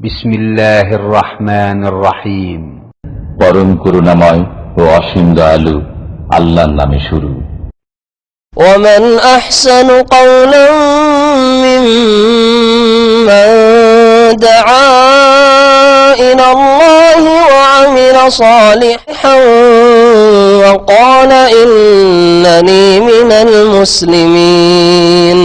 بسم الله الرحمن الرحيم পরম করুণাময় ও অসীম দয়ালু আল্লাহর নামে শুরু ومن أحسن قولا ممن دعا إلى الله وعمل صالحا وقال إنني من المسلمين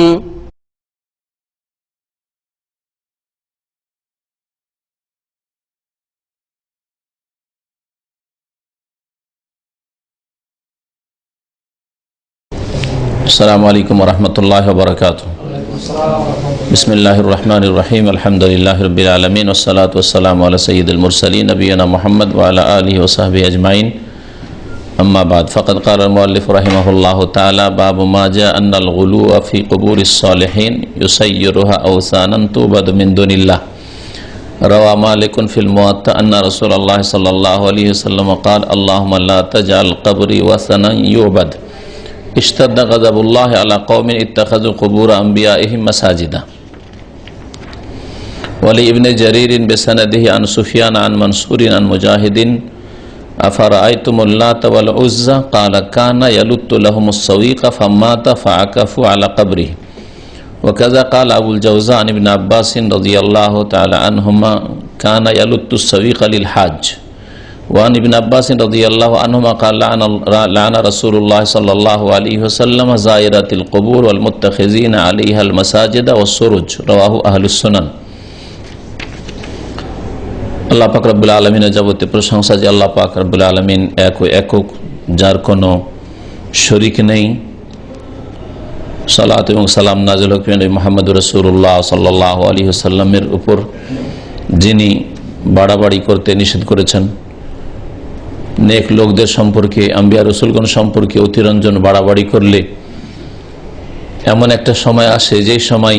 السلام علیکم ورحمۃ اللہ وبرکاتہ۔ بسم اللہ الرحمن الرحیم الحمد للہ رب العالمین، والصلاة والسلام علی سید المرسلین، نبینا محمد وعلى آلہ وصحبہ اجمعین۔ اما بعد، فقد قال المؤلف رحمہ اللہ تعالی، باب ما جاء ان الغلو فی قبور الصالحین یسیرها اوثانا توبد من دون اللہ۔ روا مالک فی الموت ان رسول اللہ صلی اللہ علیہ وسلم قال، اللہم لا تجعل قبری وثنا یعبد۔ اشتد غضب اللہ علی قوم اتخذ قبور انبیائهم مساجدہ ولی ابن جریر بسندہ عن سفیان عن منصور عن مجاہد افرائیتم اللہ والعزہ قال کانا یلت لهم السویق فمات فعکفوا على قبری وکذا قال ابو الجوزان ابن عباس رضی اللہ تعالی عنہما کانا یلت السویق للحاج. وکذا قال ابو الجوزان ابن عباس رضی اللہ تعالی عنہما وعن ابن عباس رضي الله عنهما قال لعن, لعن رسول الله صلى الله عليه وسلم زائرات القبور والمتخذين عليها المساجد والسرج رواه أهل السنن আল্লাহ পাক রব্বুল আলমিনের যাবতীয় প্রশংসা যে আল্লাহ পাক রব্বুল আলমিন এক ও একক যার কোনো শরিক নেই সালাত এবং সালাম নাজুল হকিম মোহাম্মদ রসুল্লাহ সাল্লাহ আলী সাল্লামের উপর যিনি বাড়াবাড়ি করতে নিষেধ করেছেন নেক লোকদের সম্পর্কে, আম্বিয়া রসুলগণ সম্পর্কে অতিরঞ্জন বাড়াবাড়ি করলে এমন একটা সময় আসে যেই সময়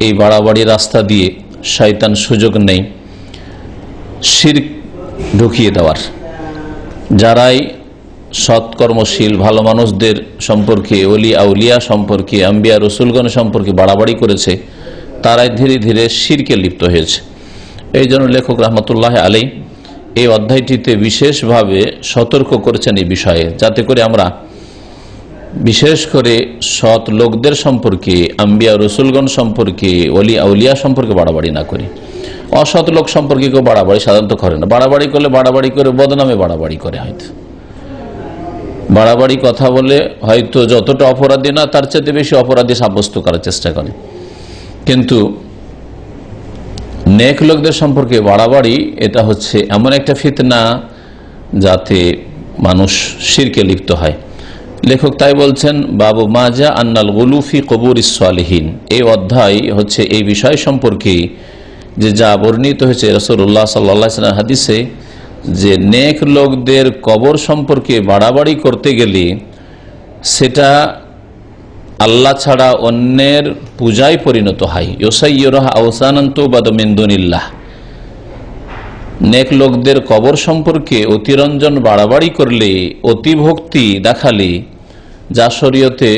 এই বাড়াবাড়ি রাস্তা দিয়ে শয়তান সুযোগ নেই শির ঢুকিয়ে দেওয়ার। যারাই সৎকর্মশীল, ভালো মানুষদের সম্পর্কে অলি আউলিয়া সম্পর্কে, আম্বিয়া রসুলগণ সম্পর্কে বাড়াবাড়ি করেছে, তারাই ধীরে ধীরে শিরকে লিপ্ত হয়েছে। এই জন্য লেখক রহমতুল্লাহ আলী এই অধ্যায়টিতে বিশেষভাবে সতর্ক করেছেন এই বিষয়ে, যাতে করে আমরা বিশেষ করে সৎ লোকদের সম্পর্কে, আম্বিয়া রসুলগণ সম্পর্কে অলি আউলিয়া সম্পর্কে বাড়াবাড়ি না করি। অসৎ লোক সম্পর্কে কেউ বাড়াবাড়ি সাধারণত করে না। বাড়াবাড়ি করলে বাড়াবাড়ি করে বদনামে বাড়াবাড়ি করে হয়তো। বাড়াবাড়ি কথা বলে হয়তো যতটা অপরাধী না, তার চাইতে বেশি অপরাধী সাব্যস্ত করার চেষ্টা করে। কিন্তু নেক লোকদের সম্পর্কে বাড়াবাড়ি, এটা হচ্ছে এমন একটা ফিতনা যাতে মানুষ শিরকে লিপ্ত হয়। লেখক তাই বলছেন, বাবু মাজা আন্নাল গুলুফি কবুর ইসালহীন এই অধ্যায় হচ্ছে এই বিষয় সম্পর্কে যে যা বর্ণিত হয়েছে রসুল্লাহ সাল্লা হাদিসে, যে নেক লোকদের কবর সম্পর্কে বাড়াবাড়ি করতে গেলে সেটা আল্লাহ ছাড়া অন্যের পূজায় পরিণত হয়। ইয়োসাইয়রহ নেক লোকদের কবর সম্পর্কে অতিরঞ্জন বাড়াবাড়ি করলে, অতিভক্তি দেখালে, যা শরীয়তে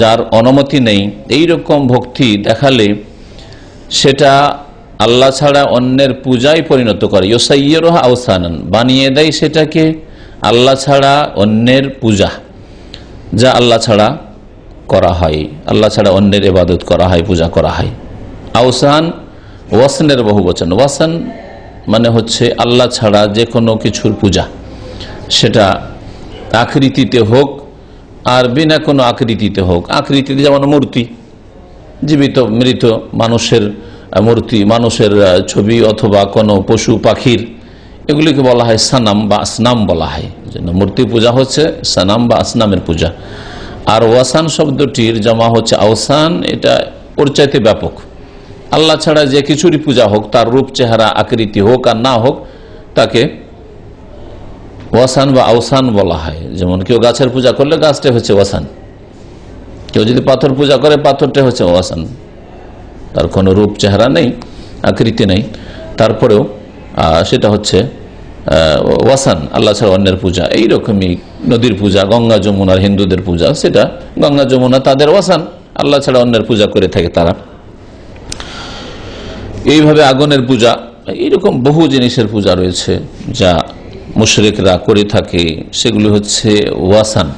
যার অনুমতি নেই এই রকম ভক্তি দেখালে, সেটা আল্লাহ ছাড়া অন্যের পূজায় পরিণত করে। ইয়োসাইয়রহ আওসানান, বানিয়ে দেয় সেটাকে আল্লাহ ছাড়া অন্যের পূজা, যা আল্লাহ ছাড়া করা হয়। আল্লাহ ছাড়া অন্যের এবাদত করা হয়, পূজা করা হয়। আওসান, ওয়াসনের বহু বচন। ওয়াসান মানে হচ্ছে আল্লাহ ছাড়া যে কোনো কিছুর পূজা। সেটা আকৃতিতে হোক আর বিনা কোনো আকৃতিতে হোক। আকৃতিতে যেমন মূর্তি, জীবিত মৃত মানুষের মূর্তি, মানুষের ছবি অথবা কোনো পশু, পাখির, এগুলিকে বলা হয় সানাম বা আসনাম বলা হয়। মূর্তি পূজা হচ্ছে সানাম বা আসনামের পূজা। আর ওয়াসান শব্দটির জমা হচ্ছে আওসান, এটা ওর চাইতে ব্যাপক। আল্লাহ ছাড়া যে কিছুরই পূজা হোক, তার রূপ, চেহারা, আকৃতি হোক আর না হোক, তাকে ওয়াসান বা আওসান বলা হয়। যেমন কেউ গাছের পূজা করলে গাছটা হচ্ছে ওয়াসান। কেউ যদি পাথর পূজা করে, পাথরটা হচ্ছে ওয়াসান। তার কোনো রূপ, চেহারা নেই, আকৃতি নেই। তারপরেও সেটা হচ্ছে ওয়াসান, আল্লাহ ছাড়া অন্যের পূজা। এইরকমই নদীর পূজা, গঙ্গা যমুনার হিন্দুদের পূজা, সেটা গঙ্গা, যমুনা, তাদের ওয়াসান, আল্লাহ ছাড়া অন্যের পূজা করে থাকে তারা। এইভাবে আগুনের পূজা, এইরকম বহু জিনিসের পূজা রয়েছে যা মুশরেকরা করে থাকে। সেগুলি হচ্ছে ওয়াসান।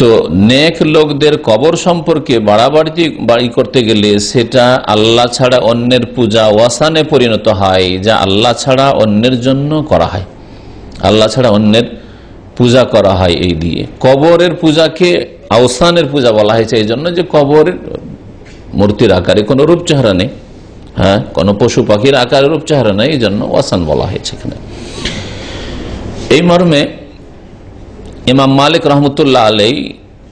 তো নেক লোকদের কবর সম্পর্কে বাড়াবাড়ি বাড়ি করতে গেলে সেটা আল্লাহ ছাড়া অন্যের পূজা ওয়াসানে পরিণত হয়, যা আল্লাহ ছাড়া অন্যের জন্য করা হয়। আল্লাহ ছাড়া অন্যের পূজা করা হয় এই দিয়ে। কবরের পূজাকে আওসানের পূজা বলা হয়েছে, এই জন্য যে কবরের মূর্তির আকারে কোনো রূপ চেহারা নেই। হ্যাঁ কোনো পশু পাখির আকারে রূপ চেহারা নেই, এই জন্য ওয়াসান বলা হয়েছে এখানে। এই মর্মে ইমাম মালিক রহমতুল্লাহ আলাই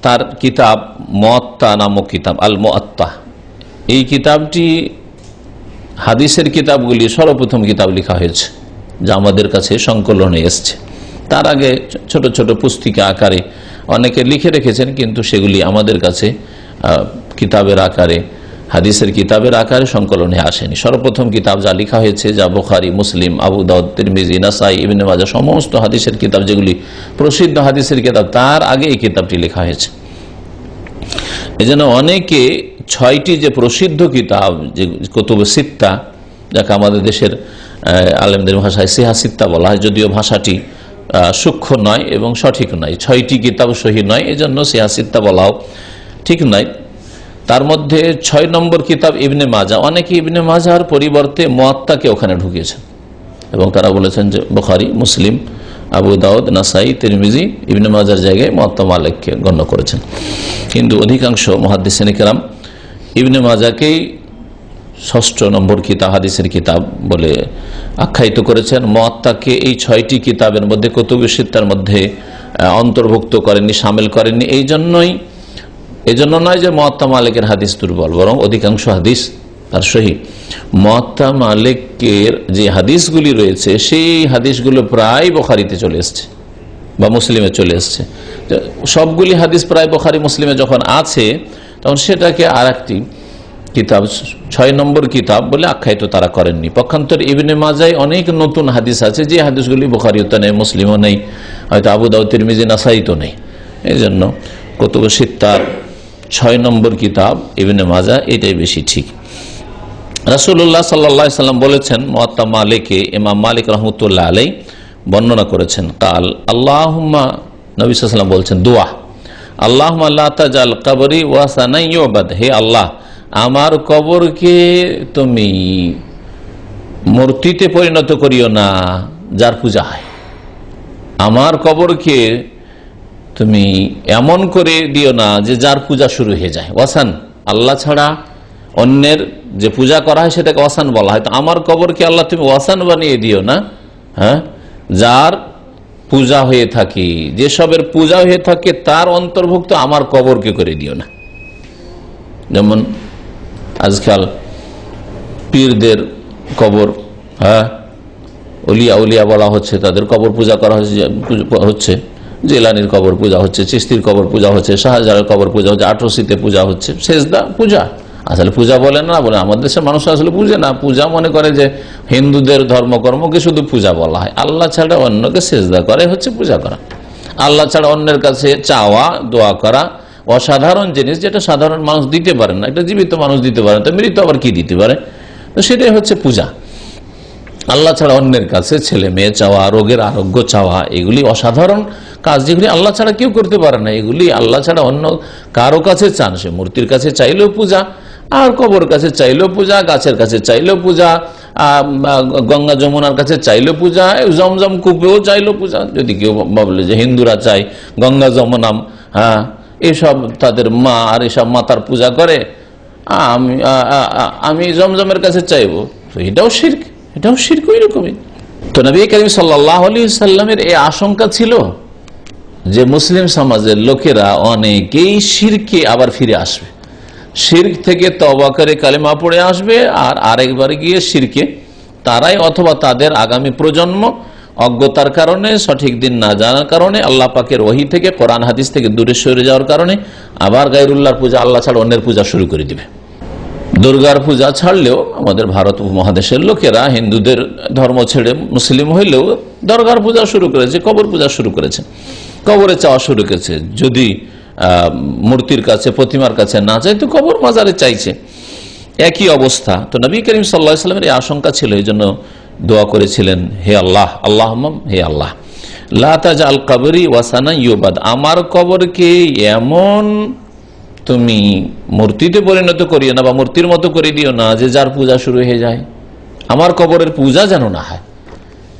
তার কিতাব মত্তা নামক কিতাব আল মত্তা এই কিতাবটি হাদিসের কিতাবগুলি সর্বপ্রথম কিতাব লেখা হয়েছে, যা আমাদের কাছে সংকলনে এসছে। তার আগে ছোট ছোট পুস্তিকা আকারে অনেকে লিখে রেখেছেন, কিন্তু সেগুলি আমাদের কাছে কিতাবের আকারে হাদিসের কিতাবের আকারে সংকলনে আসেনি। সর্বপ্রথম কিতাব যা লেখা হয়েছে, যা বুখারি, মুসলিম, আবু দাউদ নাসাই, ইবিন মাজা সমস্ত হাদিসের কিতাব, যেগুলি প্রসিদ্ধ হাদিসের কিতাব, তার আগে এই কিতাবটি লেখা হয়েছে। এজন্য অনেকে ছয়টি যে প্রসিদ্ধ কিতাব, যে কতুব সিত্তা, যাকে আমাদের দেশের আলেমদের ভাষায় সিহা সিত্তা বলা হয়, যদিও ভাষাটি সূক্ষ্ম নয় এবং সঠিক নয়। ছয়টি কিতাব সহি নয়, এজন্য সিহা সিত্তা বলাও ঠিক নয়। তার মধ্যে ছয় নম্বর কিতাব ইবনে মাজা। অনেকে ইবনে মাজার পরিবর্তে মোয়াত্তাকে ওখানে ঢুকিয়েছেন। এবং তারা বলেছেন যে বুখারি, মুসলিম, আবু দাউদ, নাসাই, তিরমিজি ইবনে মাজার জায়গায় মহাত্মা মালিককে গণ্য করেছেন। কিন্তু অধিকাংশ মহাদিসেন কেরাম ইবনে মাজাকেই ষষ্ঠ নম্বর কিতাব, হাদিসের কিতাব বলে আখ্যায়িত করেছেন। মহাত্মাকে এই ছয়টি কিতাবের মধ্যে কতুবিসিত্তার মধ্যে অন্তর্ভুক্ত করেননি, সামিল করেননি। এই জন্যই এজন্য নয় যে মহাত্মা মালিকের হাদিস দুর্বল, বরং অধিকাংশ হাদিস তার সহি। মহাত্মা মালিকের যে হাদিসগুলি রয়েছে, সেই হাদিসগুলো প্রায় বখারিতে চলে এসছে বা মুসলিমে চলে এসছে। সবগুলি হাদিস প্রায় বখারি, মুসলিমে যখন আছে, তখন সেটাকে আর একটি কিতাব, ছয় নম্বর কিতাব বলে আখ্যায়িত তারা করেননি। পক্ষান্তর ইবনে মাজায় অনেক নতুন হাদিস আছে, যে হাদিসগুলি বখারিও নেই, মুসলিমও নেই, হয়তো আবু দাউদ, তিরমিজি নাসাই তো নেই। এই জন্য কতব সিত্তার নম্বর কিতাব ইবনে মাজা, এটাই বেশি ঠিক। রাসুল্লাহ সাল্লা সাল্লাম বলেছেন, মোয়াত্তা মালিকে, ইমাম মালিক রহমতুল্লাহ আলাই বর্ণনা করেছেন, কাল, আল্লাহম্মা, নবী সাল্লাম বলছেন, দোয়া। আল্লাহ আল্লাহ তাজাল কবরি ওয়াসানাইবাদ হে আল্লাহ, আমার কবরকে তুমি মূর্তিতে পরিণত করিও না, যার পূজা হয়। আমার কবরকে তুমি এমন করে দিও না যে যার পূজা শুরু হয়ে যায়। ওয়াসান, আল্লাহ ছাড়া অন্যের যে পূজা করা হয় সেটাকে ওয়াসান বলা হয়। তো আমার কবরকে আল্লাহ তুমি ওয়াসান বানিয়ে দিও না? হ্যাঁ? যার পূজা হয়ে থাকে যেসবের পূজা হয়ে থাকে তার অন্তর্ভুক্ত আমার কবরকে করে দিও না। যেমন আজকাল পীরদের কবর হ্যাঁ? উলিয়া উলিয়া বলা হচ্ছে, তাদের কবর পূজা করা হচ্ছে। জেলানির কবর পূজা হচ্ছে চিস্তির কবর পূজা হচ্ছে শাহজাহানের কবর পূজা হচ্ছে, আটরসিতে পূজা হচ্ছে শেষদা পূজা। আসলে পূজা বলে না, বলে আমাদের দেশের মানুষ আসলে পূজা না। পূজা মনে করে যে হিন্দুদের ধর্মকর্মকে শুধু পূজা বলা হয়। আল্লাহ ছাড়া অন্যকে সেজদা করে হচ্ছে পূজা করা। আল্লাহ ছাড়া অন্যের কাছে চাওয়া, দোয়া করা, অসাধারণ জিনিস যেটা সাধারণ মানুষ দিতে পারে না। একটা জীবিত মানুষ দিতে পারে না, তো মৃত আবার কি দিতে পারে? তো সেটাই হচ্ছে পূজা। আল্লাহ ছাড়া অন্যের কাছে ছেলে মেয়ে চাওয়া, রোগের আরোগ্য চাওয়া, এগুলি অসাধারণ কাজ যেগুলি আল্লাহ ছাড়া কেউ করতে পারে না। এগুলি আল্লাহ ছাড়া অন্য কারও কাছে চান। সে মূর্তির কাছে চাইলেও পূজা, আর কবর কাছে চাইলেও পূজা, গাছের কাছে চাইলেও পূজা গঙ্গা যমুনার কাছে চাইলেও পূজা জমজম কূপেও চাইলেও পূজা। যদি কেউ ভাবলে যে হিন্দুরা চায় গঙ্গা যমুনাম হ্যাঁ এসব তাদের মা আর এসব মাতার পূজা করে আমি আমি জমজমের কাছে চাইব। তো এটাও শির্ক। এটাও শির্ক ওই রকমই। তো নবী করিম সাল্লাহ আলী এই আশঙ্কা ছিল যে মুসলিম সমাজের লোকেরা অনেকেই শিরকে আবার ফিরে আসবে। শির্ক থেকে তবা করে কালেমা পড়ে আসবে আর আরেকবার গিয়ে শিরকে তারাই অথবা তাদের আগামী প্রজন্ম অজ্ঞতার কারণে, সঠিক দিন না জানার কারণে, আল্লাহ পাকের ওহি থেকে, কোরআন হাদিস থেকে দূরে সরে যাওয়ার কারণে আবার গাইরুল্লাহর পূজা, আল্লাহ ছাড়া অন্যের পূজা শুরু করে দিবে। দুর্গার পূজা ছাড়লেও আমাদের ভারত উপমহাদেশের লোকেরা হিন্দুদের ধর্ম ছেড়ে মুসলিম হইলেও দরগার পূজা শুরু করেছে, কবর পূজা শুরু করেছে। কবরে চাওয়া শুরু করেছে। যদি মূর্তির কাছে, প্রতিমার কাছে না চাই তো কবর মাজারে চাইছে। একই অবস্থা। তো নবী করিম সাল্লা সাল্লামের এই আশঙ্কা ছিল, এই জন্য দোয়া করেছিলেন, হে আল্লাহ আল্লাহ হে আল্লাহ। লাতাজ আল ওয়াসানা ইউবাদ। আমার কবরকে এমন তুমি মূর্তিতে পরিণত করিও না বা মূর্তির মতো করে দিও না যে যার পূজা শুরু হয়ে যায়। আমার কবরের পূজা যেন না হয়।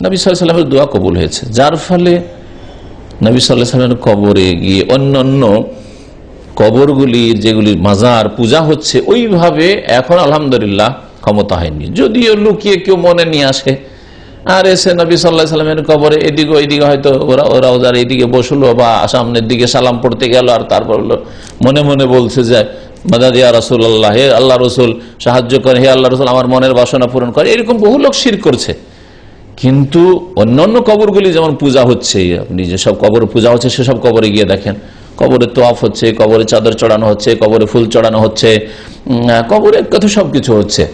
নবী সাল্লামের দোয়া কবুল হয়েছে। যার ফলে নবী সাল্লামের কবরে গিয়ে অন্য অন্য কবরগুলির যেগুলির মাজার, পূজা হচ্ছে, ওইভাবে এখন আলহামদুলিল্লাহ ক্ষমতা হয়নি। যদিও লুকিয়ে কেউ মনে নিয়ে আসে আর এসে নবী সাল্লাহ সাল্লামের কবরে এদিকে ওইদিকে হয়তো ওরা ওরা ওদের এইদিকে বসল বা সামনের দিকে সালাম পড়তে গেল আর তারপর মনে মনে বলছে যে মাদাদিয়া রসুল আল্লাহ হে আল্লাহ রসুল সাহায্য করে হে আল্লাহ রসুল আমার মনের বাসনা পূরণ করে। এরকম বহু লোক শির করছে। কিন্তু অন্যান্য কবরগুলি যেমন পূজা হচ্ছে আপনি যেসব কবর পূজা হচ্ছে সেসব কবরে গিয়ে দেখেন। কবরে তোয়াফ হচ্ছে কবরে চাদর চড়ানো হচ্ছে কবরে ফুল চড়ানো হচ্ছে উম, কবরে কথা সবকিছু হচ্ছে।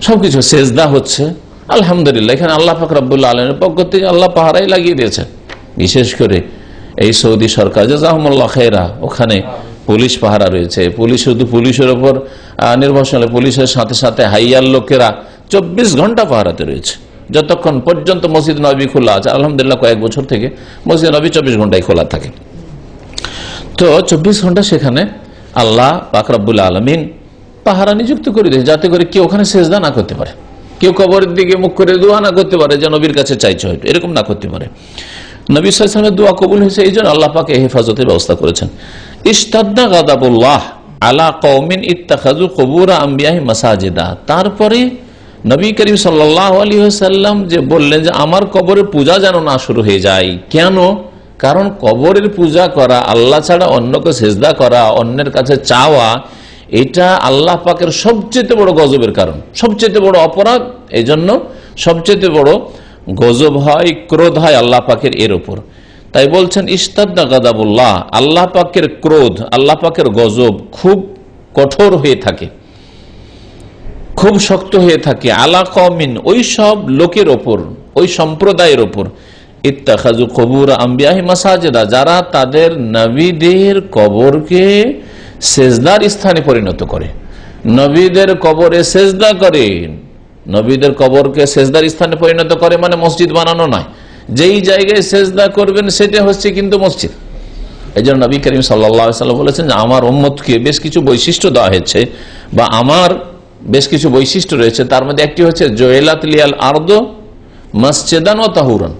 সবকিছু সেজদা হচ্ছে। আলহামদুলিল্লাহ, এখানে আল্লাহ ফাকরাবুল্লাহ আলমের পক্ষ থেকে আল্লাহ পাহারাই লাগিয়ে দিয়েছে বিশেষ করে এই সৌদি সরকার জাহমুল্লাহ খেরা ওখানে পুলিশ পাহারা রয়েছে। পুলিশ শুধু পুলিশের ওপর নির্ভরশীল, পুলিশের সাথে সাথে হাইয়ার লোকেরা চব্বিশ ঘণ্টা পাহারাতে রয়েছে। যতক্ষণ পর্যন্ত মসজিদ নবী খোলা আছে, আলহামদুলিল্লাহ কয়েক বছর থেকে মসজিদ নবী চব্বিশ ঘন্টায় খোলা থাকে। তো চব্বিশ ঘণ্টা সেখানে আল্লাহ পাকরাবুল আলমিন পাহারা নিযুক্ত করে দিয়েছে, যাতে করে কেউ ওখানে সেজদা না করতে পারে। কেউ কবরের দিকে মুখ করে দোয়া না করতে পারে যে নবীর কাছে চাইছে হয়তো, এরকম না করতে পারে। নবী সালামের দোয়া কবুল হয়েছে, এই জন্য আল্লাহ পাকে হেফাজতের ব্যবস্থা করেছেন। ইস্তাদ্দা গাদাবুল্লাহ আলা কৌমিন ইত্তাখাজু কবুরা আম্বিয়াহি মাসাজেদা। তারপরে নবী করিম সাল্লাম যে বললেন যে, আমার কবরের পূজা যেন না শুরু হয়ে যায়। কেন? কারণ কবরের পূজা করা, আল্লাহ ছাড়া অন্যকে সেজদা করা, অন্যের কাছে চাওয়া এটা আল্লাহ পাকের সবচেয়ে বড় গজবের কারণ। সবচেয়ে বড় অপরাধ এই জন্য সবচেয়ে বড় গজব হয়, ক্রোধ হয় আল্লাহ পাকের এর ওপর তাই বলছেন ইস্তাদ্দা গাদাবুল্লাহ, আল্লাহ পাকের ক্রোধ, আল্লাহ পাকের গজব খুব কঠোর হয়ে থাকে। খুব শক্ত হয়ে থাকে। আলা কমিন ওই সব লোকের ওপর, ওই সম্প্রদায়ের ওপর। ইত্তাখাজু কবুর আম্বিয়াহি মাসাজেদা, যারা তাদের নবীদের কবরকে সেজদার স্থানে পরিণত করে। নবীদের কবরে সেজদা করে, নবীদের কবরকে সেজদার স্থানে পরিণত করে মানে মসজিদ বানানো নয়। যেই জায়গায় সেজদা করবেন সেটা হচ্ছে কিন্তু মসজিদ। এই জন্য নবী করিম সাল্লাম বলেছেন যে, আমার উম্মতকে বেশ কিছু বৈশিষ্ট্য দেওয়া হয়েছে বা আমার বেশ কিছু বৈশিষ্ট্য রয়েছে। তার মধ্যে একটি হচ্ছে জয়েলাত লিয়াল আর্দ মসজেদান ও তাহুরান।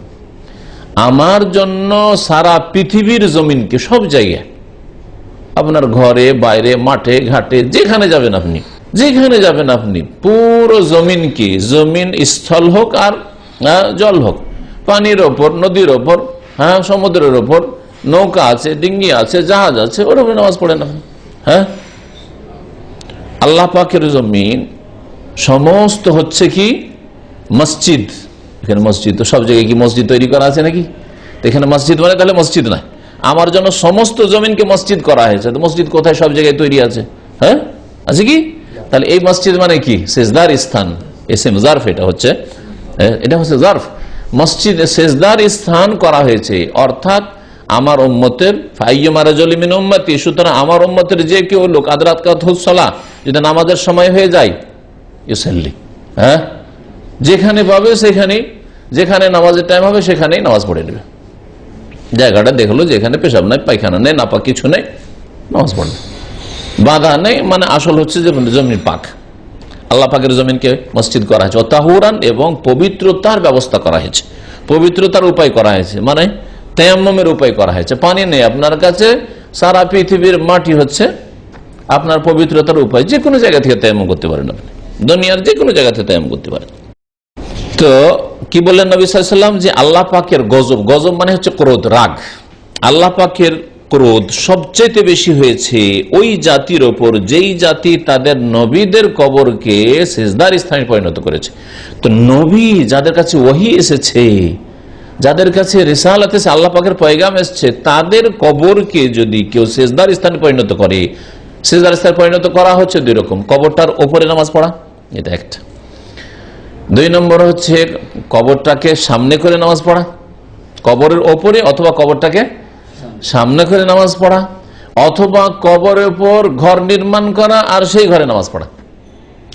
আমার জন্য সারা পৃথিবীর জমিনকে সব জায়গায়। আপনার ঘরে বাইরে মাঠে ঘাটে যেখানে যাবেন আপনি যেখানে যাবেন আপনি পুরো জমিনকে জমিন স্থল হোক আর আহ, জল হোক। পানির ওপর নদীর ওপর হ্যাঁ সমুদ্রের ওপর নৌকা আছে ডিঙ্গি আছে জাহাজ আছে ওর উপরে নামাজ পড়েন আপনি হ্যাঁ? আল্লাহ পাকের জমিন সমস্ত হচ্ছে কি? মসজিদ। এখানে মসজিদ, তো সব জায়গায় কি মসজিদ তৈরি করা আছে নাকি? এখানে মসজিদ মানে তাহলে মসজিদ নয়। আমার জন্য সমস্ত জমিনকে মসজিদ করা হয়েছে। তো মসজিদ কোথায় সব জায়গায় তৈরি আছে? হ্যাঁ? আছে কি? তাহলে এই মসজিদ মানে কি? সেজদার স্থান। জার্ফ এটা হচ্ছে। এটা হচ্ছে জার্ফ। মসজিদ, সেজদার স্থান করা হয়েছে। অর্থাৎ আমার উম্মতি। সুতরাং আমার উম্মতের যে কেউ লোক আদরাত কাতহুসলা যদি নামাজের সময় হয়ে যায় হ্যাঁ? যেখানে পাবে সেখানেই যেখানে নামাজের টাইম হবে, সেখানেই নামাজ পড়ে নেবে। জায়গাটা দেখল যেখানে পেশাব নাই, পায়খানা নেই নাপা কিছু নেই, নামাজ পড়বে বাধা নেই মানে আসল হচ্ছে যে জমির পাক। আল্লাহ পাকের জমিনকে মসজিদ করা হয়েছে। অতাহুরান এবং পবিত্রতার ব্যবস্থা করা হয়েছে। পবিত্রতার উপায় করা হয়েছে। মানে তেয়াম্মের উপায় করা হয়েছে। পানি নেই আপনার কাছে, সারা পৃথিবীর মাটি হচ্ছে আপনার পবিত্রতার উপায়। যে কোনো জায়গা থেকে তেয়াম করতে পারেন আপনি। দুনিয়ার যে কোনো জায়গা থেকে তেয়াম করতে পারেন। তো কি বললেন নবী যে আল্লাহ পাকের গজব গজব মানে হচ্ছে ক্রোধ, রাগ। আল্লাহ পাকের ক্রোধ সবচেয়ে বেশি হয়েছে ওই জাতির ওপর, যেই জাতি তাদের নবীদের কবরকে সেজদার স্থানে পরিণত করেছে। তো নবী যাদের কাছে ওহি এসেছে, যাদের কাছে রেসালাত এসে আল্লাহ পাকের পয়গাম এসছে, তাদের কবরকে যদি কেউ সেজদার স্থানে পরিণত করে, সেজদার স্থানে পরিণত করা হচ্ছে দুই রকম, কবরটার ওপরে নামাজ পড়া, এটা একটা। দুই নম্বর হচ্ছে কবরটাকে সামনে করে নামাজ পড়া। কবরের ওপরে অথবা কবরটাকে সামনে করে নামাজ পড়া। অথবা কবরের ওপর ঘর নির্মাণ করা আর সেই ঘরে নামাজ পড়া।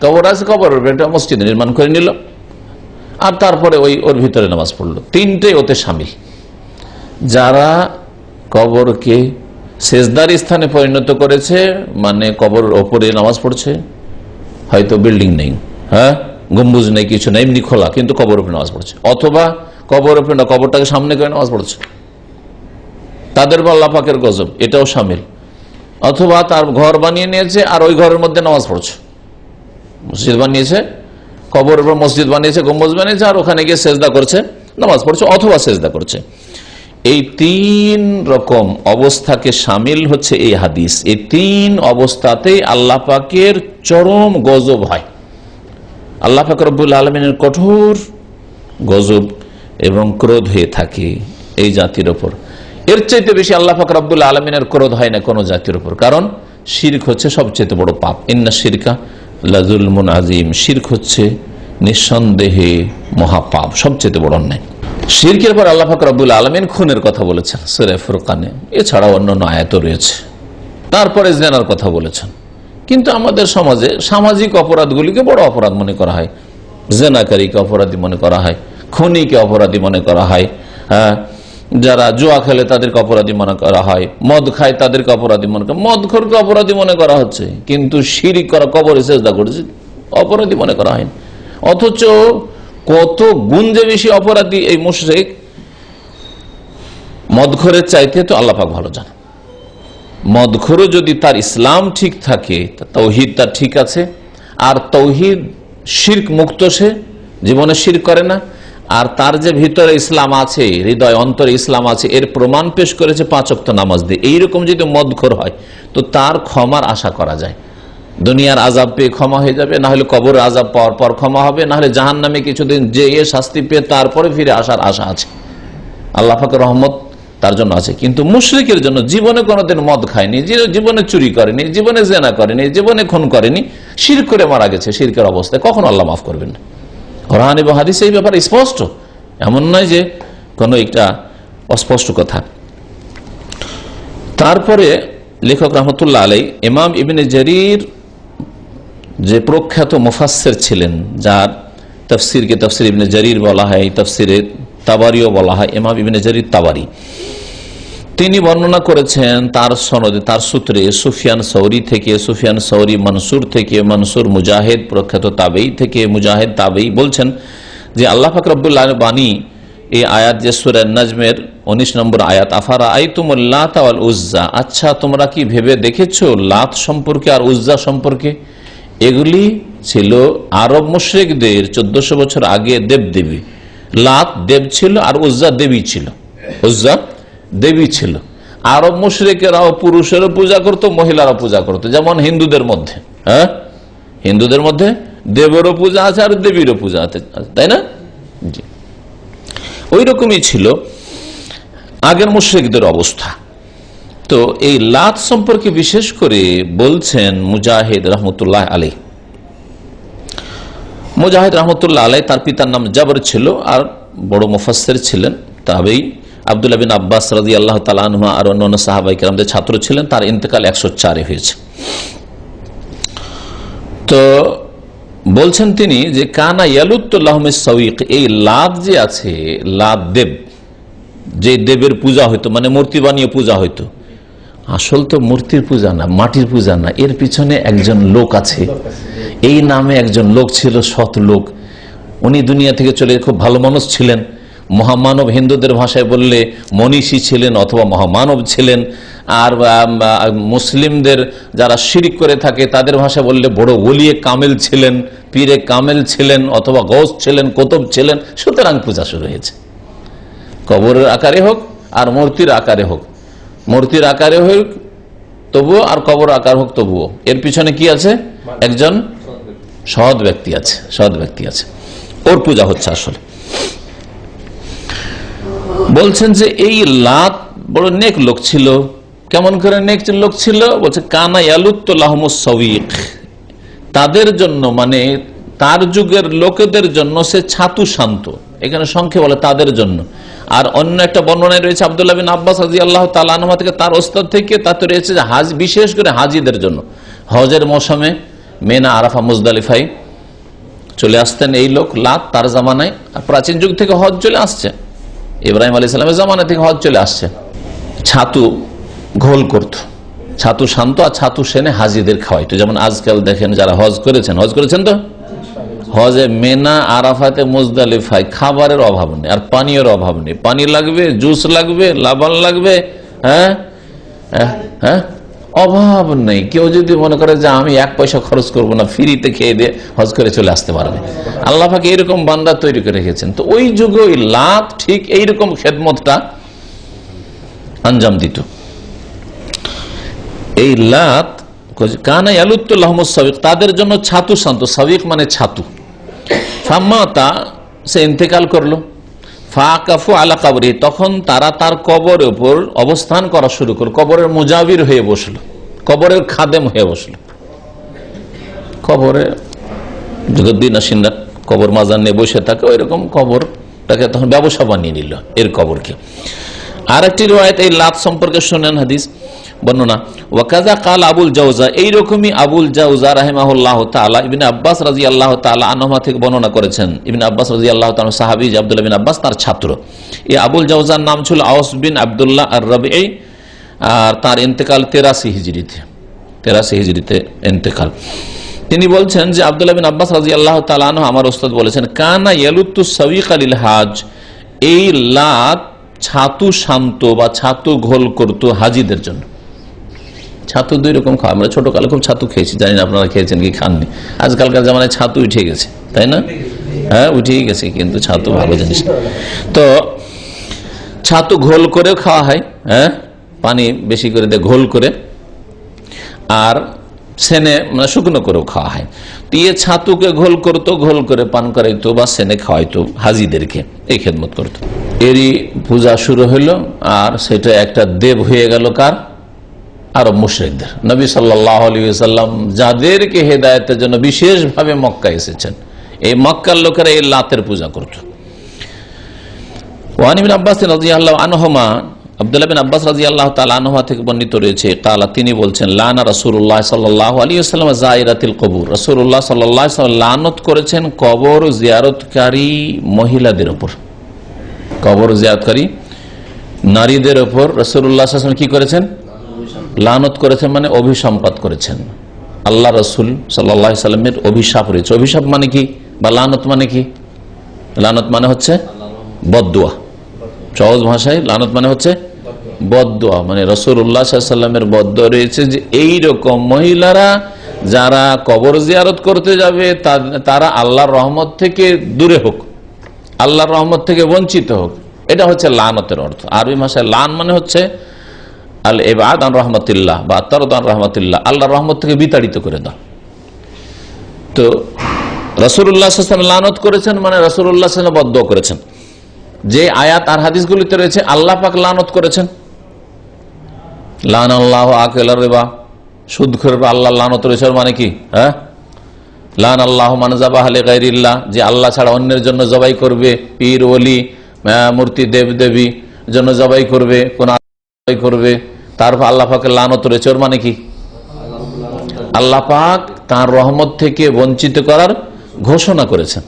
কবর আছে কবরের একটা মসজিদ নির্মাণ করে নিল। আর তারপরে ওই, ওর ভিতরে নামাজ পড়ল। তিনটে ওতে সামিল। যারা কবরকে সেজদার স্থানে পরিণত করেছে মানে কবর ওপরে নামাজ পড়ছে, হয়তো বিল্ডিং নেই। হ্যাঁ? গম্বুজ নেই, কিছু নেই, এমনি খোলা, কিন্তু কবর উপরে নামাজ পড়ছে। অথবা কবর উপরে না, কবরটাকে সামনে করে নামাজ পড়ছে। তাদের বল্লা পাকের গজব, এটাও সামিল। অথবা তার ঘর বানিয়ে নিয়েছে, আর ওই ঘরের মধ্যে নামাজ পড়ছে। মসজিদ বানিয়েছে, কবর উপর মসজিদ বানিয়েছে, গম্বুজ বানিয়েছে, আর ওখানে গিয়ে সেজদা করছে, নামাজ পড়ছে, অথবা সেজদা করছে। এই তিন রকম অবস্থাকে সামিল হচ্ছে এই হাদিস। এই তিন অবস্থাতেই আল্লাহ পাকের চরম গজব হয়। আল্লাহ পাক রব্বুল আলমিনের কঠোর গজব এবং ক্রোধ হয়ে থাকে এই জাতির ওপর। এর চাইতে বেশি আল্লাহ পাক রব্বুল আলমিনের ক্রোধ হয় না কোনো জাতির ওপর। কারণ শির্ক হচ্ছে সবচেয়ে বড় পাপ। ইন্না শিরকা লাজুল মুন আজিম শির্ক হচ্ছে নিঃসন্দেহে মহাপাপ, সবচেয়ে বড় অন্যায়। শিরকের পর আল্লাহ পাক রব্বুল আলমিন খুনের কথা বলেছেন, সুরে ফুরকানে। এছাড়াও অন্যান্য আয়াতও রয়েছে। তারপরে জেনার কথা বলেছেন। কিন্তু আমাদের সমাজে সামাজিক অপরাধগুলিকে বড় অপরাধ মনে করা হয়। জেনাকারীকে অপরাধী মনে করা হয়, খনিকে অপরাধী মনে করা হয় হ্যাঁ যারা জুয়া খেলে তাদেরকে অপরাধী মনে করা হয়, মদ খায় তাদেরকে অপরাধী মনে করা মদ খোরকে অপরাধী মনে করা হচ্ছে, কিন্তু শিরিক করা, কবরে চেষ্টা করেছে, অপরাধী মনে করা হয়নি। অথচ কত গুণ যে বেশি অপরাধী এই মুশরিক, মদখরের চাইতে তো আল্লাপাক ভালো জানে মদখরও যদি তার ইসলাম ঠিক থাকে তৌহিদ তার ঠিক আছে। আর তৌহিদ শির্ক মুক্ত সে, জীবনে শির করে না। আর তার যে ভিতরে ইসলাম আছে, হৃদয় অন্তরে ইসলাম আছে, এর প্রমাণ পেশ করেছে পাঁচ পাঁচক্ত নামাজ দিয়ে। এইরকম যদি মদখর হয়, তো তার ক্ষমার আশা করা যায়। দুনিয়ার আজাব পেয়ে ক্ষমা হয়ে যাবে, না হলে কবর আজাব পাওয়ার পর ক্ষমা হবে, না হলে জাহান নামে কিছুদিন যে শাস্তি পেয়ে তারপরে ফিরে আসার আশা আছে। আল্লাহ ফাকর রহমত তার জন্য আছে। কিন্তু মুশরিকের জন্য জীবনে কোনোদিন মদ খায়নি জীবনে চুরি করেনি, জীবনে জেনা করেনি, জীবনে খুন করেনি, শির করে মারা গেছে, শিরকের অবস্থায়। কখন আল্লাহ মাফ করবেন কোরআন এবং হাদিস এই ব্যাপারে স্পষ্ট। এমন নয় যে কোনো একটা অস্পষ্ট কথা। তারপরে লেখক রহমতুল্লাহ আলাই ইমাম ইবিনে জারির যে প্রখ্যাত মুফাসের ছিলেন, যার তফসিরকে তফসির ইবনে জারির বলা হয়, তফসিরে তাবারিও বলা হয়, ইমাম ইবনে জারির তাবারি। তিনি বর্ণনা করেছেন তার সনদে, তার সূত্রে সুফিয়ান সৌরি থেকে, সুফিয়ান সৌরি মনসুর থেকে, মনসুর মুজাহিদ প্রখ্যাত তাবেই থেকে, মুজাহিদ তাবেই বলছেন যে আল্লাহ ফাকরবুল্লাহ বাণী এই আয়াত যে সুরেন নাজমের উনিশ নম্বর আয়াত, আফারা আই তুমুল্লাহ উজ্জা? আচ্ছা তোমরা কি ভেবে দেখেছ লাত সম্পর্কে আর উজ্জা সম্পর্কে? এগুলি ছিল আরব মুশ্রিকদের চোদ্দশো বছর আগে দেবদেবী। লাত দেব ছিল আর উজ্জা দেবী ছিল। উজ্জা দেবী ছিল। আরব মুশ্রিকেরাও পুরুষেরও পূজা করত, মহিলারও পূজা করত, যেমন হিন্দুদের মধ্যে। হ্যাঁ? হিন্দুদের মধ্যে দেবেরও পূজা আছে আর দেবীরও পূজা আছে, তাই না? জি। ওই রকমই ছিল আগের মুশ্রিকদের অবস্থা। তো এই লাত সম্পর্কে বিশেষ করে বলছেন মুজাহিদ রহমতুল্লাহ আলী মুজাহিদ রহমতুল্লাহ আলাই তার পিতার নাম জাবর ছিল আর বড় মুফাসের ছিলেন, তবেই আবদুল্লাহ বিন আব্বাস রাজি আল্লাহ তালানহা আর অন্যান্য সাহাবাই কেরামদের ছাত্র ছিলেন, তার ইন্তেকাল একশো চারে হয়েছে। তো বলছেন তিনি যে, কানা ইয়ালুত্তুল্লাহমেদ সৌইক এই লাভ যে আছে লাভ দেব, যে দেবের পূজা হইতো মানে মূর্তি বানিয়ে পূজা হইতো, আসল তো মূর্তির পূজা না, মাটির পূজা না, এর পিছনে একজন লোক আছে। এই নামে একজন লোক ছিল সৎ লোক। উনি দুনিয়া থেকে চলে খুব ভালো মানুষ ছিলেন। মহামানব হিন্দুদের ভাষায় বললে মনীষী ছিলেন অথবা মহামানব ছিলেন। আর মুসলিমদের যারা শিরিক করে থাকে, তাদের ভাষায় বললে বড় ওলিয়ে কামেল ছিলেন, পীরে কামেল ছিলেন, অথবা গৌস ছিলেন, কোতব ছিলেন। সুতরাং পূজা শুরু হয়েছে। কবরের আকারে হোক আর মূর্তির আকারে হোক। মূর্তির আকারে হোক তবুও আর কবর আকার হোক তবুও। এর পিছনে কি আছে? একজন সৎ ব্যক্তি আছে, সৎ ব্যক্তি আছে। ওর পূজা হচ্ছে আসলে। বলছেন যে এই লাত বড় নেক লোক ছিল। কেমন করে নেক লোক ছিল? বলছে, কানা ইয়ালুত্তলাহমুসবিক তাদের জন্য মানে তার যুগের লোকেদের জন্য সে ছাতু শান্ত। এখানে সংখ্যে বলে তাদের জন্য। আর অন্য একটা বর্ণনায় রয়েছে আবদুল্লাহ বিন আব্বাস হাজি আল্লাহ তালানমা থেকে তার ওস্তাদ থেকে তাতে রয়েছে যে হাজ বিশেষ করে হাজিদের জন্য। হজের মৌসুমে মেনা, আরাফা মুজদালিফাই চলে আসতেন এই লোক, লাত তার জামানায়। আর প্রাচীন যুগ থেকে হজ চলে আসছে। ইব্রাহিম আলী ইসলামের জামানা থেকে হজ চলে আসছে। ছাতু ঘোল করত। ছাতু শান্ত আর ছাতু সেনে হাজিদের খাওয়াইতো। যেমন আজকাল দেখেন যারা হজ করেছেন হজ করেছেন তো? হজে মেনা আরাফাতে মুজদালিফায় খাবারের অভাব নেই আর পানীয়ের অভাব নেই। পানি লাগবে জুস লাগবে লাবান লাগবে হ্যাঁ হ্যাঁ, হ্যাঁ? অভাব নেই। কেউ যদি মনে করে যে আমি এক পয়সা খরচ করব না, ফ্রিতে খেয়ে দিয়ে হজ করে চলে আসতে পারবে। আল্লাহ পাকে এরকম বান্দা তৈরি করে রেখেছেন। তো ওই যুগে ওই লাভ ঠিক এইরকম খেদমতটা আঞ্জাম দিত। এই লাত কানা আলুত্তুল্লাহ সাবিক, তাদের জন্য ছাতু শান্ত। সাবিক মানে ছাতু। ফাম্মাতা সে ইন্তেকাল করল। ফাকাফু আলা কাবরি, তখন তারা তার কবরের উপর অবস্থান করা শুরু করল। কবরের মুজাবির হয়ে বসল, কবরের খাদেম হয়ে বসল। কবরে যুগদ্দিন আসিনরা কবর মাজার নিয়ে বসে থাকে ওই রকম কবরটাকে তখন ব্যবসা বানিয়ে নিল, এর কবরকে। আর একটি রয়েত এই লাভ সম্পর্কে শোনেন হাদিস বর্ণনা, ওয়াকাজা কাল আবুল জাউজা এইরকমই আবুল জাউজা রাহেমাহুল্লাহ তালা ইবিন আব্বাস রাজি আল্লাহ তালা আনহা থেকে বর্ণনা করেছেন। ইবিন আব্বাস রাজি আল্লাহ তালা সাহাবি আবদুল্লাহ বিন আব্বাস তার ছাত্র। এই আবুল জাউজার নাম ছিল আউস বিন আবদুল্লাহ আর রবি আর তার ইন্তেকাল তেরাশি হিজড়িতে তেরাশি হিজড়িতে ইন্তেকাল। তিনি বলছেন যে আবদুল্লাহ বিন আব্বাস রাজি আল্লাহ তালান আমার ওস্তাদ বলেছেন, কানা ইয়ালুত্তু সবিক আলিল হাজ এই লাত ছাতু শান্ত বা ছাতু ঘোল করতো হাজিদের জন্য। ছাতু দুই রকম খাওয়া। আমরা ছোটকালে খুব ছাতু খেয়েছি। জানি না আপনারা খেয়েছেন কি খাননি। আজকালকার জামানায় ছাতু উঠে গেছে, তাই না? হ্যাঁ উঠেই গেছে কিন্তু ছাতু ভালো জিনিস। তো ছাতু ঘোল করেও খাওয়া হয় হ্যাঁ? পানি বেশি করে দিয়ে ঘোল করে। আর সেনে মানে শুকনো করেও খাওয়া হয়। তো ইয়ে ছাতুকে ঘোল করতো, ঘোল করে পান করাইতো বা সেনে খাওয়াইতো হাজিদেরকে, এই খেদমত করতো। এরই পূজা শুরু হইল, আর সেটা একটা দেব হয়ে গেল কার? আরব মুশ্রিকদের। নবী সাল্লাহ আলী সাল্লাম যাদেরকে হেদায়তের জন্য বিশেষভাবে মক্কা এসেছেন, এই মক্কার লোকেরা এই লাতের পূজা করত। ওয়ানিবিন আব্বাস আনহমা, আবদুল্লাহ বিন আব্বাস রাজি আল্লাহ তাল আনহা থেকে বর্ণিত রয়েছে, কালা তিনি বলছেন, লানা রসুল্লাহ সাল্লাহ আলী সাল্লাম জাইরাতিল কবুর। রসুল্লাহ সাল্লাহ লানত করেছেন কবর জিয়ারতকারী মহিলাদের ওপর কবর জিয়ারতকারী নারীদের ওপর রসুল্লাহ কি করেছেন? লানত করেছেন মানে অভিসম্পাত করেছেন। আল্লাহ রসুল সাল্লাহ সাল্লামের অভিশাপ রয়েছে। অভিশাপ মানে কি? বা লানত মানে কি? লানত মানে হচ্ছে বদুয়া সহজ ভাষায় লানত মানে হচ্ছে বদুয়া মানে রসুল উল্লাহ সাল্লামের বদ রয়েছে যে এই রকম মহিলারা যারা কবর জিয়ারত করতে যাবে তারা আল্লাহর রহমত থেকে দূরে হোক। আল্লাহর রহমত থেকে বঞ্চিত হোক। এটা হচ্ছে লানতের অর্থ। আরবি ভাষায় লান মানে হচ্ছে আল এবাদ রহমতুল্লাহ বা তরদান রহমতুল্লাহ আল্লাহ রহমত থেকে বিতাড়িত করে দাও। তো করেছেন মানে রসুল্লাহ বদ্ধ করেছেন। যে আয়াত আর হাদিসগুলিতে রয়েছে, আল্লাহ পাক লানত করেছেন। লান আল্লাহ আকেল সুদ আল্লাহ লানত রয়েছে মানে কি? হ্যাঁ? লান আল্লাহ মানজাবাহ গাইরিল্লাহ যে আল্লাহ ছাড়া অন্যের জন্য জবাই করবে, পীর, ওলি মূর্তি দেব দেবী জন্য জবাই করবে, কোন করবে তারপর আল্লাহ পাকের লানত রয়েছে, ওর মানে কি? আল্লাহ পাক তার রহমত থেকে বঞ্চিত করার ঘোষণা করেছেন।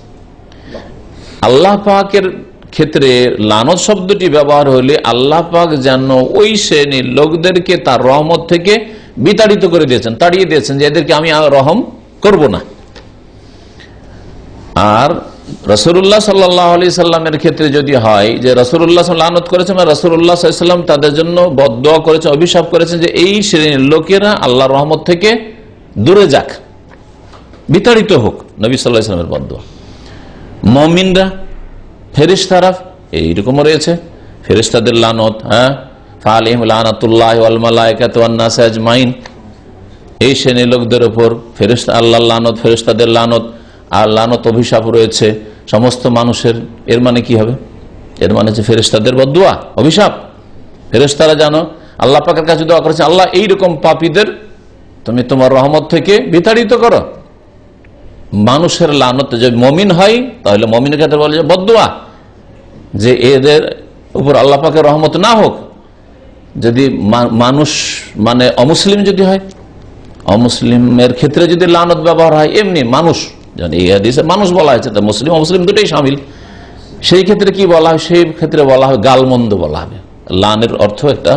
আল্লাহ পাকের ক্ষেত্রে লানত শব্দটি ব্যবহার হলে আল্লাহ পাক যেন ওই শ্রেণির লোকদেরকে তার রহমত থেকে বিতাড়িত করে দিয়েছেন, তাড়িয়ে দিয়েছেন যে এদেরকে আমি রহম করব না। আর রসুল্লাহ সাল্লাহ আলি সাল্লামের ক্ষেত্রে যদি হয় যে রসুল্লাহ লানত করেছেন রসুল্লাহ সাল্লাম তাদের জন্য বদ করেছেন, অভিশাপ করেছেন যে এই শ্রেণির লোকেরা আল্লাহ রহমত থেকে দূরে যাক, বিতাড়িত হোক, নবী সাল্লাহ ইসলামের বদ মমিনরা ফেরিস্তারা এইরকমও রয়েছে ফেরিস্তাদের লানত হ্যাঁ ফালিম লানাতুল্লাহ আজমাইন। এই শ্রেণির লোকদের ওপর ফেরিস্তা আল্লাহ লানত ফেরিস্তাদের লানত আর লানত অভিশাপ রয়েছে সমস্ত মানুষের, এর মানে কি হবে? এর মানে হচ্ছে ফেরেস্তাদের বদুয়া অভিশাপ। ফেরেস্তারা জানো, আল্লাহ পাকের কাছে দোয়া করেছে, আল্লাহ এইরকম পাপীদের তুমি তোমার রহমত থেকে বিতাড়িত করো। মানুষের লানত যদি মমিন হয়, তাহলে মমিনের ক্ষেত্রে বলে যে বদুয়া যে এদের উপর আল্লাহ পাকের রহমত না হোক, যদি মানুষ মানে অমুসলিম যদি হয়, অমুসলিমের ক্ষেত্রে যদি লানত ব্যবহার হয়, এমনি মানুষ হাদিসে মানুষ বলা হয়েছে তা মুসলিম অমুসলিম দুটোই সামিল। সেই ক্ষেত্রে কি বলা হয়? সেই ক্ষেত্রে বলা হয় গালমন্দ বলা হবে। লানের অর্থ একটা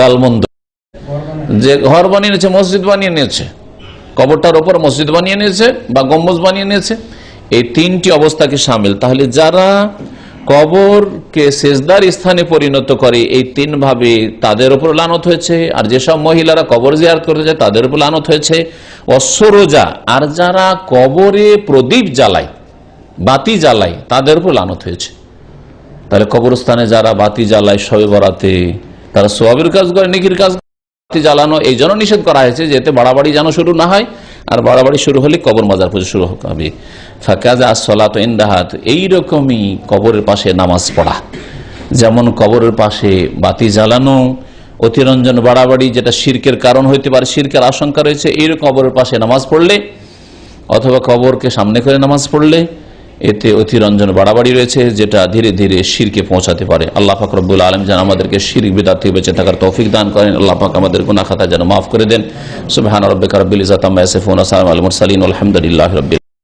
গালমন্দ। যে ঘর বানিয়ে নিয়েছে, মসজিদ বানিয়ে নিয়েছে, কবরটার ওপর মসজিদ বানিয়ে নিয়েছে বা গম্বুজ বানিয়ে নিয়েছে, এই তিনটি অবস্থাকে সামিল। তাহলে যারা কবরকে সেজদার স্থানে পরিণত করে, এই তিন ভাবে তাদের উপর লানত হয়েছে। আর যেসব মহিলারা কবর জিয়ারত করতে যায়, তাদের উপর লানত হয়েছে। অশ্বরোজা, আর যারা কবরে প্রদীপ জ্বালায়, বাতি জ্বালায়, তাদের উপর লানত হয়েছে। তাহলে কবরস্থানে যারা বাতি জ্বালায় শবে বরাতে, তারা সোয়াবের কাজ করে, নেকির কাজ বাতি জ্বালানো, এই জন্য নিষেধ করা হয়েছে, যাতে বাড়াবাড়ি যেন শুরু না হয়। আর বাড়াবাড়ি শুরু হলে কবর মাজার পুজো শুরু হবে ফাঁকাজ সলাত ইন্দাহাত, এইরকমই কবরের পাশে নামাজ পড়া। যেমন কবরের পাশে বাতি জ্বালানো, অতিরঞ্জন বাড়াবাড়ি, যেটা শির্কের কারণ হইতে পারে, শির্কের আশঙ্কা রয়েছে, এইরকম কবরের পাশে নামাজ পড়লে, অথবা কবরকে সামনে করে নামাজ পড়লে এতে অতিরঞ্জন বাড়াবাড়ি রয়েছে, যেটা ধীরে ধীরে শিরকে পৌঁছাতে পারে। আল্লাহ ফাকরবুল আলম যেন আমাদেরকে শির বিদার থেকে বেঁচে থাকার তৌফিক দান করেন। আল্লাহ পাক আমাদের গুনা খাতা যেন মাফ করে দেন। সুবাহান রব্বিকা রব্বিল ইজাতাম্মা ইয়াসিফুন আসসালামু আলাইকুম আলহামদুলিল্লাহ রব্বিল